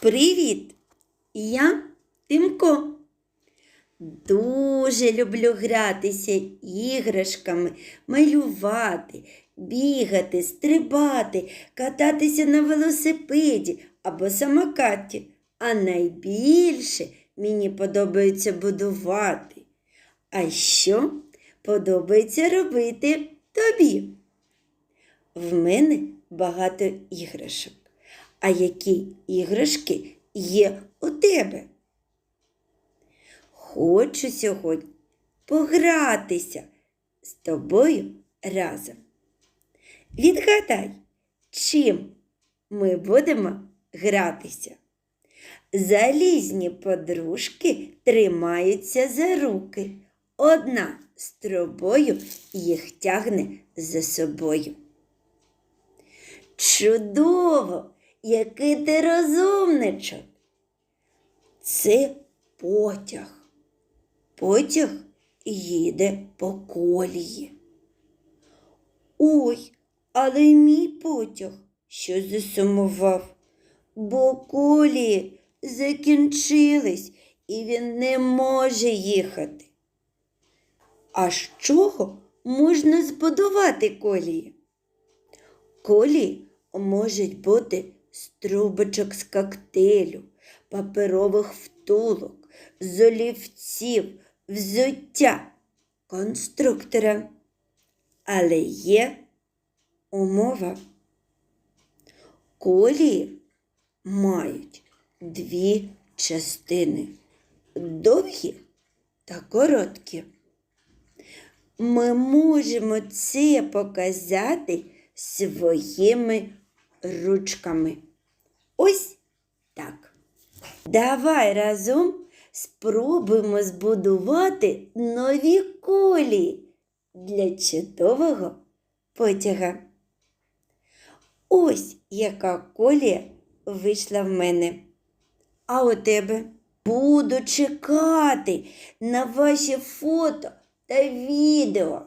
Привіт! Я Тимко. Дуже люблю гратися іграшками, малювати, бігати, стрибати, кататися на велосипеді або самокаті. А найбільше мені подобається будувати. А що подобається робити тобі? В мене багато іграшок. А які іграшки є у тебе? Хочу сьогодні погратися з тобою разом. Відгадай, чим ми будемо гратися. Залізні подружки тримаються за руки. Одна з трубою їх тягне за собою. Чудово, який ти розумничок. Це потяг. Потяг їде по колії. Ой, але мій потяг що засумував, бо колії закінчились і він не може їхати. А з чого можна збудувати колії? Колії можуть бути з трубочок з коктейлю, паперових втулок, з олівців, взуття, конструктора. Але є умова. Колії мають дві частини довгі та короткі. Ми можемо це показати своїми ручками. Ось так. Давай разом спробуємо збудувати нові колії для чудового потяга. Ось яка колія вийшла в мене. А у тебе буду чекати на ваші фото та відео.